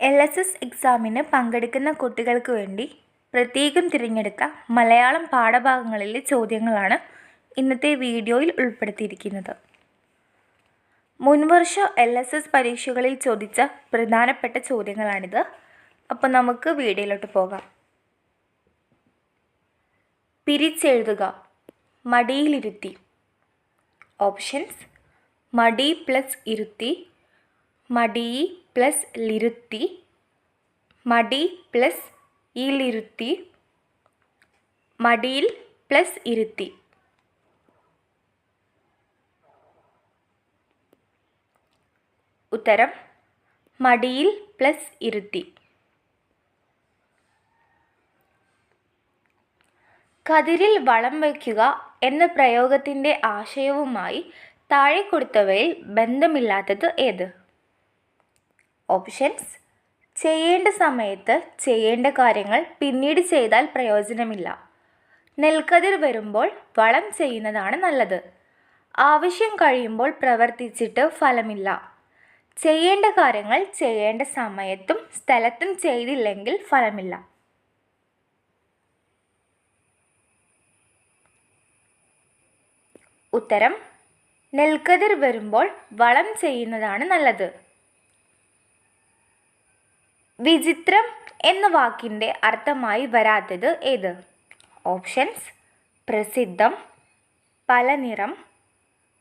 L S S എക്സാമിന് പങ്കെടുക്കുന്ന കുട്ടികൾക്ക് വേണ്ടി പ്രത്യേകം തിരഞ്ഞെടുത്ത മലയാളം പാഠഭാഗങ്ങളിലെ ചോദ്യങ്ങളാണ് ഇന്നത്തെ വീഡിയോയിൽ ഉൾപ്പെടുത്തിയിരിക്കുന്നത്. മുൻവർഷ എൽ എസ് എസ് പരീക്ഷകളിൽ ചോദിച്ച പ്രധാനപ്പെട്ട ചോദ്യങ്ങളാണിത്. അപ്പോൾ നമുക്ക് വീഡിയോയിലോട്ട് പോകാം. പിരിച്ചെഴുതുക. മടിയിലിരുത്തി. ഓപ്ഷൻസ് മടി പ്ലസ് ഇരുത്തി. മടി പ്ലസ് ലിരുത്തി മടി പ്ലസ് ഇലിരുത്തി മടിയിൽ പ്ലസ് ഇരുത്തി. ഉത്തരം മടിയിൽ പ്ലസ് ഇരുത്തി. കതിരിൽ വളം വയ്ക്കുക എന്ന പ്രയോഗത്തിന്റെ ആശയവുമായി താഴെ കൊടുത്തവയിൽ ബന്ധമില്ലാത്തത് ഏത്? ഓപ്ഷൻസ് ചെയ്യേണ്ട സമയത്ത് ചെയ്യേണ്ട കാര്യങ്ങൾ പിന്നീട് ചെയ്താൽ പ്രയോജനമില്ല. നെൽക്കതിർ വരുമ്പോൾ വളം ചെയ്യുന്നതാണ് നല്ലത്. ആവശ്യം കഴിയുമ്പോൾ പ്രവർത്തിച്ചിട്ട് ഫലമില്ല. ചെയ്യേണ്ട കാര്യങ്ങൾ ചെയ്യേണ്ട സമയത്തും സ്ഥലത്തും ചെയ്തില്ലെങ്കിൽ ഫലമില്ല. ഉത്തരം. നെൽക്കതിർ വരുമ്പോൾ വളം ചെയ്യുന്നതാണ് നല്ലത്. വിചിത്രം എന്ന വാക്കിന്റെ അർത്ഥമായി വരാത്തത് ഏത്? ഓപ്ഷൻസ് പ്രസിദ്ധം പലനിറം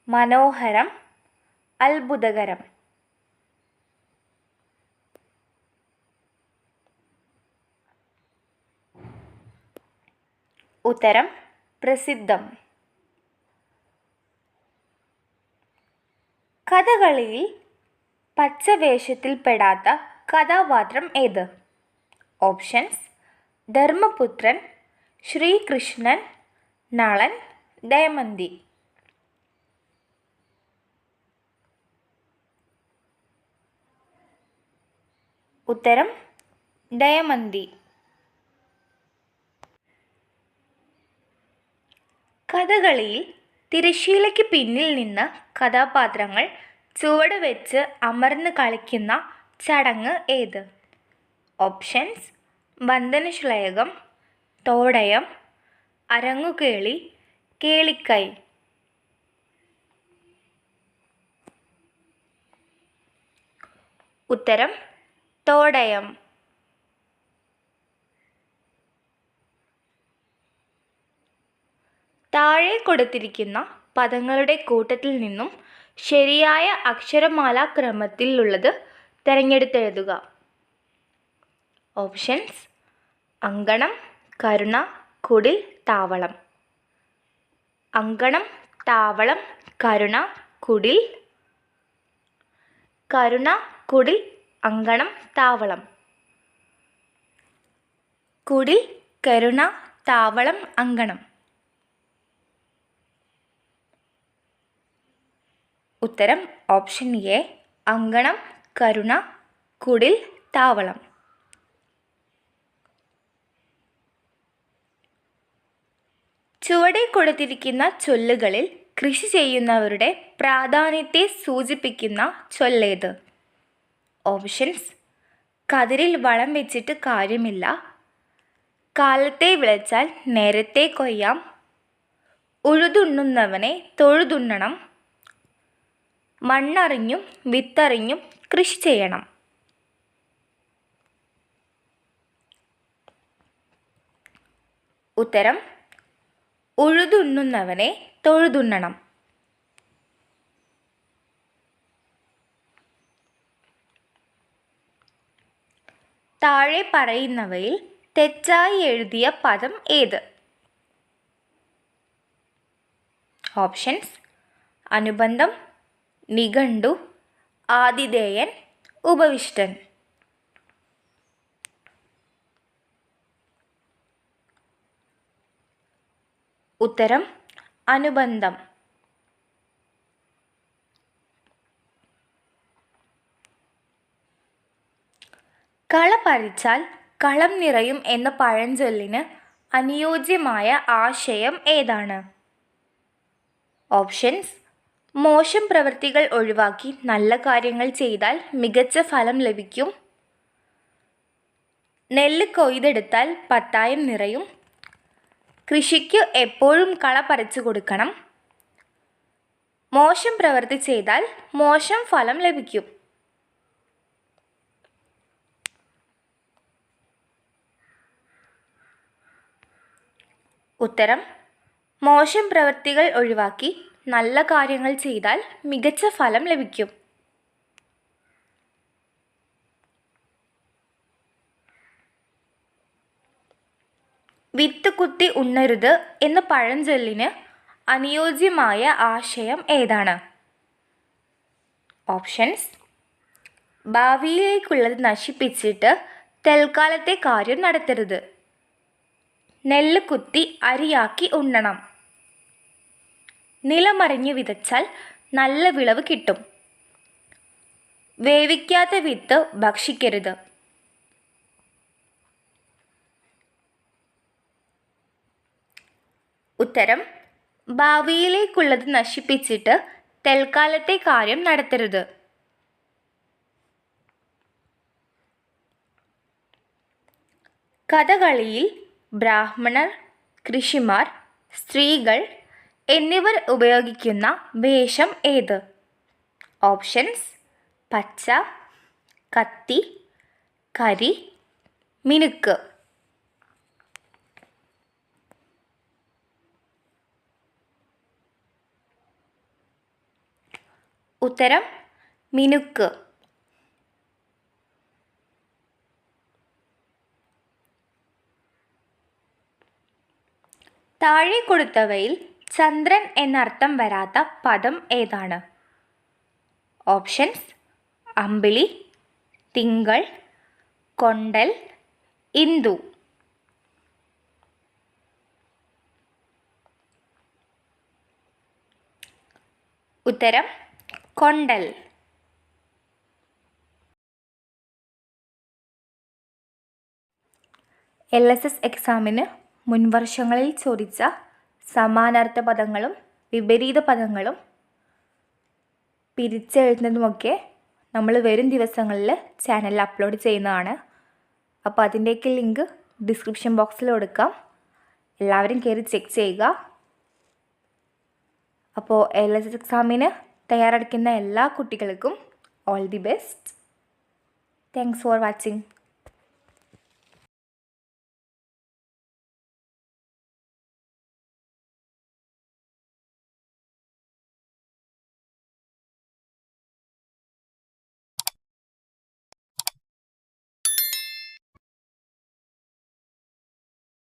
മനോഹരം അത്ഭുതകരം. ഉത്തരം പ്രസിദ്ധം. കഥകളിയിൽ പച്ചവേഷത്തിൽപ്പെടാത്ത കഥാപാത്രം ഏത്? ഓപ്ഷൻസ് ധർമ്മപുത്രൻ ശ്രീകൃഷ്ണൻ നളൻ ദയമന്തി. ഉത്തരം ദയമന്തി. കഥകളിയിൽ തിരശ്ശീലയ്ക്ക് പിന്നിൽ നിന്ന് കഥാപാത്രങ്ങൾ ചുവട് വെച്ച് അമർന്ന് കളിക്കുന്ന ചടങ്ങ് ഏത്? ഓപ്ഷൻസ് ബന്ധനശ്ലേകം തോടയം അരങ്ങുകേളി കേളിക്കൈ. ഉത്തരം തോടയം. താഴെ കൊടുത്തിരിക്കുന്ന പദങ്ങളുടെ കൂട്ടത്തിൽ നിന്നും ശരിയായ അക്ഷരമാലാക്രമത്തിലുള്ളത് തിരഞ്ഞെടുത്തെഴുതുക. ഓപ്ഷൻസ്. അങ്കണം കരുണ കുടിൽ താവളം. അങ്കണം താവളം കരുണ കുടിൽ. കരുണ കുടിൽ അങ്കണം താവളം. കുടിൽ കരുണ താവളം അങ്കണം. ഉത്തരം ഓപ്ഷൻ എ. അങ്കണം കരുണ കുടിൽ താവളം. ചുവടെ കൊടുത്തിരിക്കുന്ന ചൊല്ലുകളിൽ കൃഷി ചെയ്യുന്നവരുടെ പ്രാധാന്യത്തെ സൂചിപ്പിക്കുന്ന ചൊല്ലേത്. ഓപ്ഷൻസ്. കതിരിൽ വളം വെച്ചിട്ട് കാര്യമില്ല. കാലത്തെ വിളച്ചാൽ നേരത്തെ കൊയ്യാം. ഉഴുതുണ്ണുന്നവനെ തൊഴുതുണ്ണണം. മണ്ണറിഞ്ഞും വിത്തറിഞ്ഞും കൃഷി ചെയ്യണം. ഉത്തരം ഉഴുതുണ്ണുന്നവനെ തൊഴുതുണ്ണണം. താഴെ പറയുന്നവയിൽ തെറ്റായി എഴുതിയ പദം ഏത്? ഓപ്ഷൻസ് അനുബന്ധം നിഘണ്ടു ആതിഥേയൻ ഉപവിഷ്ടൻ. ഉത്തരം അനുബന്ധം. കള പറിച്ചാൽ കളം നിറയും എന്ന പഴഞ്ചൊല്ലിന് അനുയോജ്യമായ ആശയം ഏതാണ്? ഓപ്ഷൻസ് മോശം പ്രവൃത്തികൾ ഒഴിവാക്കി നല്ല കാര്യങ്ങൾ ചെയ്താൽ മികച്ച ഫലം ലഭിക്കും. നെല്ല് കൊയ്തെടുത്താൽ പത്തായം നിറയും. കൃഷിക്ക് എപ്പോഴും കള പറിച്ചു കൊടുക്കണം. മോശം പ്രവൃത്തി ചെയ്താൽ മോശം ഫലം ലഭിക്കും. ഉത്തരം മോശം പ്രവൃത്തികൾ ഒഴിവാക്കി നല്ല കാര്യങ്ങൾ ചെയ്താൽ മികച്ച ഫലം ലഭിക്കും. വിത്ത് കുത്തി ഉണ്ണരുത് എന്ന പഴഞ്ചൊല്ലിന് അനുയോജ്യമായ ആശയം ഏതാണ്? ഓപ്ഷൻസ്. ഭാവിയിലേക്കുള്ളത് നശിപ്പിച്ചിട്ട് തൽക്കാലത്തെ കാര്യം നടത്തരുത്. നെല്ല് കുത്തി അരിയാക്കി ഉണ്ണണം. നിലമറിഞ്ഞ് വിതച്ചാൽ നല്ല വിളവ് കിട്ടും. വേവിക്കാത്ത വിത്ത് ഭക്ഷിക്കരുത്. ഉത്തരം ഭാവിയിലേക്കുള്ളത് നശിപ്പിച്ചിട്ട് തൽക്കാലത്തെ കാര്യം നടത്തരുത്. കഥകളിയിൽ ബ്രാഹ്മണർ കൃഷിമാർ സ്ത്രീകൾ എന്നിവർ ഉപയോഗിക്കുന്ന വേഷം ഏത്? ഓപ്ഷൻസ് പച്ച കത്തി കരി മിനുക്ക്. ഉത്തരം മിനുക്ക്. താഴെ കൊടുത്തവയിൽ ചന്ദ്രൻ എന്നർത്ഥം വരാത്ത പദം ഏതാണ്? ഓപ്ഷൻസ് അമ്പിളി തിങ്കൾ കൊണ്ടൽ ഇന്ദു. ഉത്തരം കൊണ്ടൽ. എൽ എസ് എസ് എക്സാമിന് മുൻവർഷങ്ങളിൽ ചോദിച്ച സമാനാർത്ഥ പദങ്ങളും വിപരീത പദങ്ങളും പിരിച്ചെഴുതുന്നതുമൊക്കെ നമ്മൾ വരും ദിവസങ്ങളിൽ ചാനലിൽ അപ്ലോഡ് ചെയ്യുന്നതാണ്. അപ്പോൾ അതിന്റെയൊക്കെ ലിങ്ക് ഡിസ്ക്രിപ്ഷൻ ബോക്സിൽ കൊടുക്കാം. എല്ലാവരും കയറി ചെക്ക് ചെയ്യുക. അപ്പോൾ എൽ എസ് എസ് എക്സാമിന് തയ്യാറെടുക്കുന്ന എല്ലാ കുട്ടികൾക്കും all the best thanks for watching